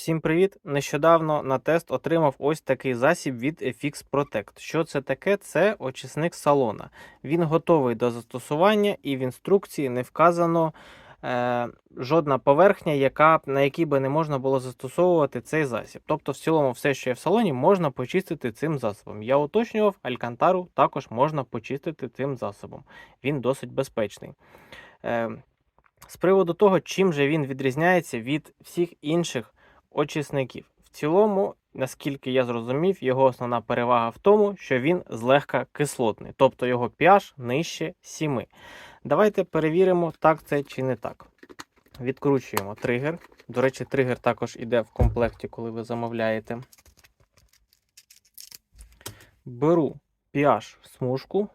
Всім привіт! Нещодавно на тест отримав ось такий засіб від FX Protect. Що це таке? Це очисник салона. Він готовий до застосування і в інструкції не вказано е, жодна поверхня, яка, на якій би не можна було застосовувати цей засіб. Тобто, в цілому, все, що є в салоні, можна почистити цим засобом. Я уточнював, алькантару також можна почистити цим засобом. Він досить безпечний. Е, з приводу того, чим же він відрізняється від всіх інших очисників. В цілому, наскільки я зрозумів, його основна перевага в тому, що він злегка кислотний, тобто його pH нижче 7. Давайте перевіримо, так це чи не так. Відкручуємо тригер. До речі, тригер також іде в комплекті, коли ви замовляєте. Беру pH смужку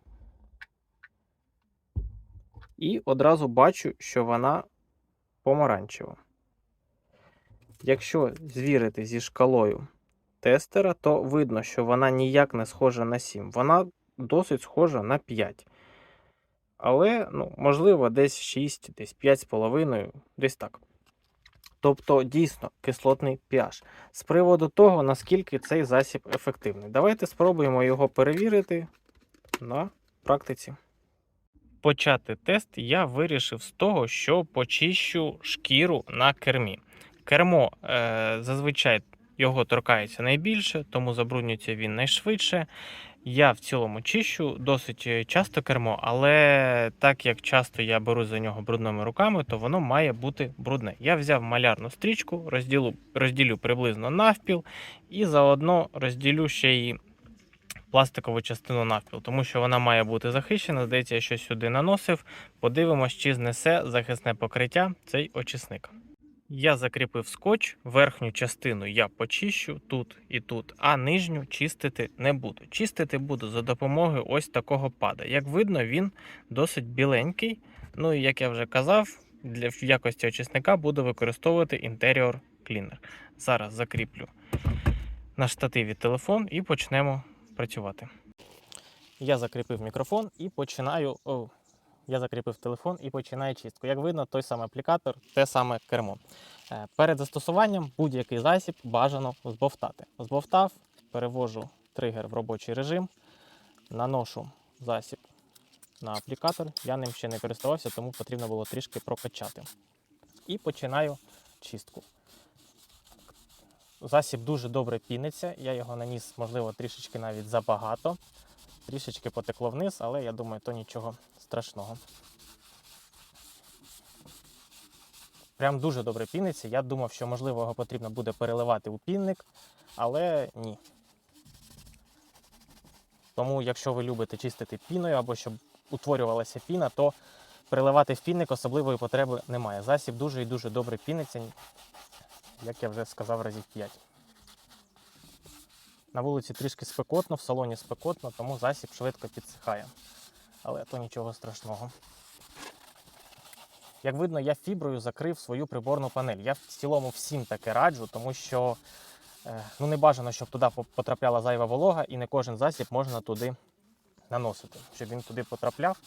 і одразу бачу, що вона помаранчева. Якщо звірити зі шкалою тестера, то видно, що вона ніяк не схожа на 7. Вона досить схожа на 5. Але, ну, можливо, десь 6, десь 5,5, десь так. Тобто, дійсно, кислотний pH. З приводу того, наскільки цей засіб ефективний. Давайте спробуємо його перевірити на практиці. Почати тест я вирішив з того, що почищу шкіру на кермі. Кермо е, зазвичай його торкається найбільше, тому забруднюється він найшвидше. Я в цілому чищу досить е, часто кермо, але так як часто я беру за нього брудними руками, то воно має бути брудне. Я взяв малярну стрічку, розділю, розділю приблизно навпіл і заодно розділю ще й пластикову частину навпіл, тому що вона має бути захищена. Здається, я щось сюди наносив. Подивимось, чи знесе захисне покриття цей очисник. Я закріпив скотч, верхню частину я почищу тут і тут, а нижню чистити не буду. Чистити буду за допомогою ось такого пада. Як видно, він досить біленький. Ну і як я вже казав, для в якості очисника буду використовувати інтеріор клінер. Зараз закріплю на штативі телефон і почнемо працювати. Я закріпив мікрофон і починаю. Я закріпив телефон і починаю чистку. Як видно, той самий аплікатор, те саме кермо. Е, Перед застосуванням будь-який засіб бажано збовтати. Збовтав, перевожу тригер в робочий режим, наношу засіб на аплікатор. Я ним ще не користувався, тому потрібно було трішки прокачати. І починаю чистку. Засіб дуже добре піниться. Я його наніс, можливо, трішечки навіть забагато. Трішечки потекло вниз, але я думаю, то нічого страшного. Прям дуже добре піниться. Я думав, що можливо його потрібно буде переливати у пінник, але ні. Тому, якщо ви любите чистити піною або щоб утворювалася піна, то переливати в пінник особливої потреби немає. Засіб дуже і дуже добре піниться, як я вже сказав разів 5. На вулиці трішки спекотно, в салоні спекотно, тому засіб швидко підсихає. Але то нічого страшного. Як видно, я фіброю закрив свою приборну панель. Я в цілому всім таке раджу, тому що е, ну, не бажано, щоб туди потрапляла зайва волога, і не кожен засіб можна туди наносити, щоб він туди потрапляв,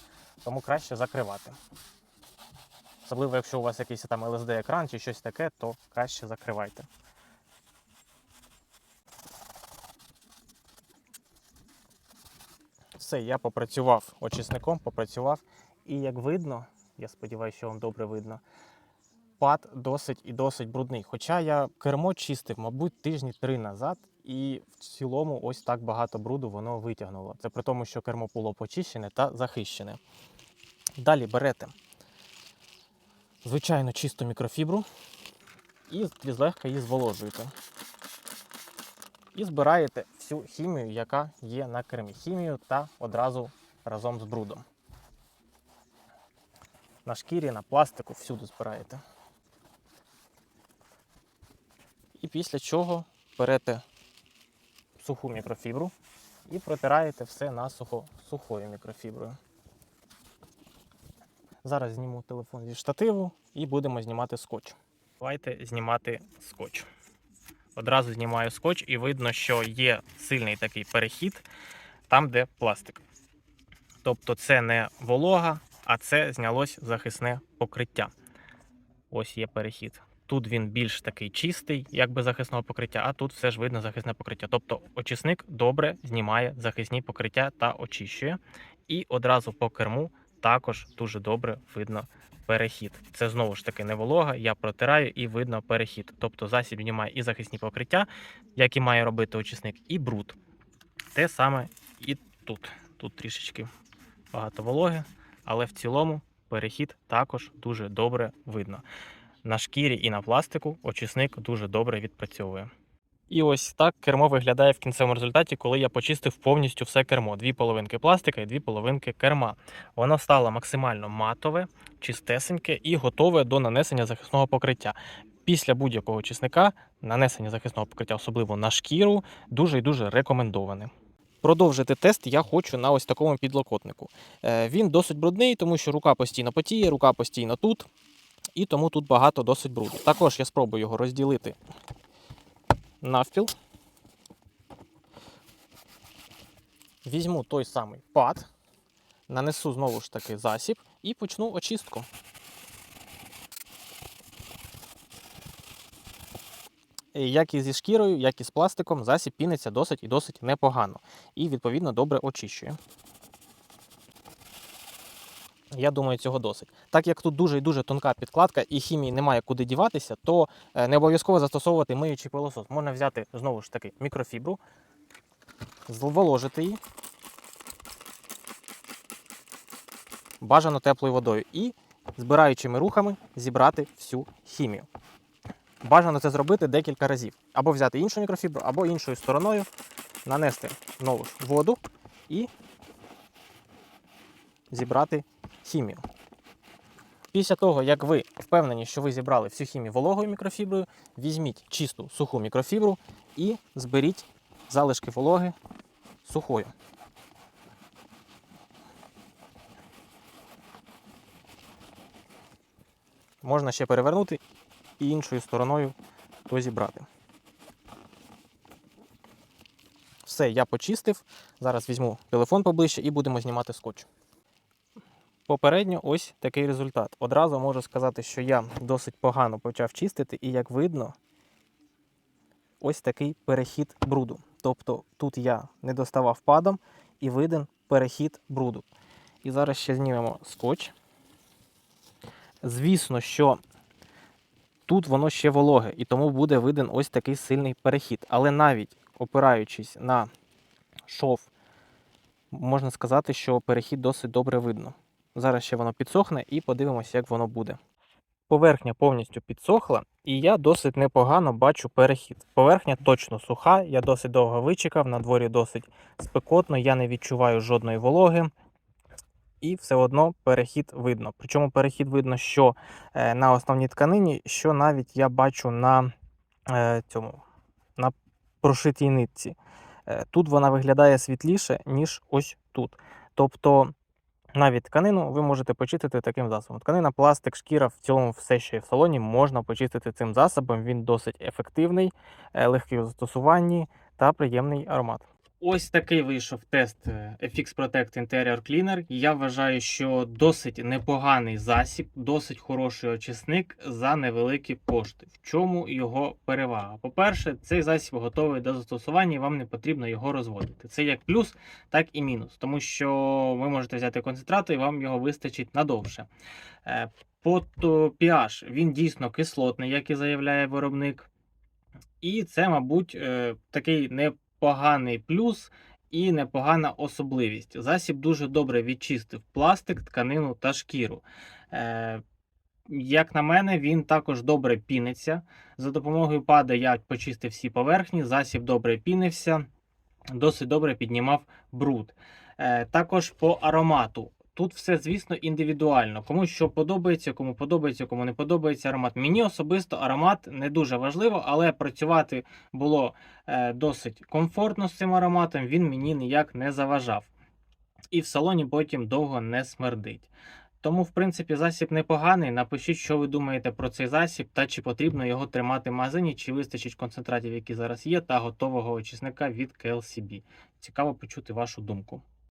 тому краще закривати. Особливо, якщо у вас якийсь там LSD-екран чи щось таке, то краще закривайте. Все, я попрацював очисником, попрацював. І як видно, я сподіваюся, що вам добре видно, пад досить і досить брудний. Хоча я кермо чистив, мабуть, тижні три назад, і в цілому ось так багато бруду воно витягнуло. Це при тому, що кермо було почищене та захищене. Далі берете звичайно чисту мікрофібру і злегка її зволожуєте. І збираєте всю хімію, яка є на кермі. Хімію та одразу разом з брудом. На шкірі, на пластику, всюди збираєте. І після чого берете суху мікрофібру і протираєте все насухо сухою мікрофіброю. Зараз зніму телефон зі штативу і будемо знімати скотч. Давайте знімати скотч. Одразу знімаю скотч і видно, що є сильний такий перехід там, де пластик. Тобто це не волога, а це знялось захисне покриття. Ось є перехід. Тут він більш такий чистий, якби захисного покриття, а тут все ж видно захисне покриття. Тобто очисник добре знімає захисні покриття та очищує. І одразу по керму також дуже добре видно перехід. Це знову ж таки не волога, я протираю і видно перехід. Тобто засіб знімає і захисні покриття, як і має робити очисник, і бруд. Те саме і тут. Тут трішечки багато вологи, але в цілому перехід також дуже добре видно. На шкірі і на пластику очисник дуже добре відпрацьовує. І ось так кермо виглядає в кінцевому результаті, коли я почистив повністю все кермо. Дві половинки пластика і дві половинки керма. Воно стало максимально матове, чистесеньке і готове до нанесення захисного покриття. Після будь-якого чисника нанесення захисного покриття, особливо на шкіру, дуже і дуже рекомендоване. Продовжити тест я хочу на ось такому підлокотнику. Е, Він досить брудний, тому що рука постійно потіє, рука постійно тут, і тому тут багато досить бруду. Також я спробую його розділити навпіл. Візьму той самий пад, нанесу знову ж таки засіб і почну очистку. Як і зі шкірою, як і з пластиком, засіб піниться досить і досить непогано. І, відповідно, добре очищує. Я думаю, цього досить. Так як тут дуже і дуже тонка підкладка і хімії немає куди діватися, то е, не обов'язково застосовувати миючий пилосос. Можна взяти знову ж таки мікрофібру, зволожити її бажано теплою водою і збираючими рухами зібрати всю хімію. Бажано це зробити декілька разів. Або взяти іншу мікрофібру, або іншою стороною нанести знову ж воду і зібрати хімію. Після того, як ви впевнені, що ви зібрали всю хімію вологою мікрофіброю, візьміть чисту суху мікрофібру і зберіть залишки вологи сухою. Можна ще перевернути і іншою стороною то зібрати. Все, я почистив. Зараз візьму телефон поближче і будемо знімати скотч. Попередньо ось такий результат. Одразу можу сказати, що я досить погано почав чистити, і як видно, ось такий перехід бруду. Тобто тут я не доставав падом і виден перехід бруду. І зараз ще знімемо скотч. Звісно, що тут воно ще вологе, і тому буде виден ось такий сильний перехід. Але навіть опираючись на шов, можна сказати, що перехід досить добре видно. Зараз ще воно підсохне і подивимося, як воно буде. Поверхня повністю підсохла, і я досить непогано бачу перехід. Поверхня точно суха, я досить довго вичекав, на дворі досить спекотно, я не відчуваю жодної вологи. І все одно перехід видно. Причому перехід видно, що е, на основній тканині, що навіть я бачу на е, цьому на прошитій нитці. Е, Тут вона виглядає світліше, ніж ось тут. Тобто навіть тканину ви можете почистити таким засобом. Тканина, пластик, шкіра, в цілому все, що є в салоні, можна почистити цим засобом. Він досить ефективний, е, легкий у застосуванні та приємний аромат. Ось такий вийшов тест е, FX Protect Interior Cleaner. Я вважаю, що досить непоганий засіб, досить хороший очисник за невеликі кошти. В чому його перевага? По-перше, цей засіб готовий до застосування, і вам не потрібно його розводити. Це як плюс, так і мінус, тому що ви можете взяти концентрат і вам його вистачить надовше. Е, По pH він дійсно кислотний, як і заявляє виробник. І це, мабуть, е, такий не поганий плюс і непогана особливість. Засіб дуже добре відчистив пластик, тканину та шкіру. Е, як на мене, він також добре піниться. За допомогою пада я почистив всі поверхні, засіб добре пінився, досить добре піднімав бруд. Е, також по аромату. Тут все, звісно, індивідуально. Кому що подобається, кому подобається, кому не подобається аромат. Мені особисто аромат не дуже важливо, але працювати було е, досить комфортно з цим ароматом, він мені ніяк не заважав. І в салоні потім довго не смердить. Тому, в принципі, засіб непоганий. Напишіть, що ви думаєте про цей засіб, та чи потрібно його тримати в магазині, чи вистачить концентратів, які зараз є, та готового очисника від KLCB. Цікаво почути вашу думку.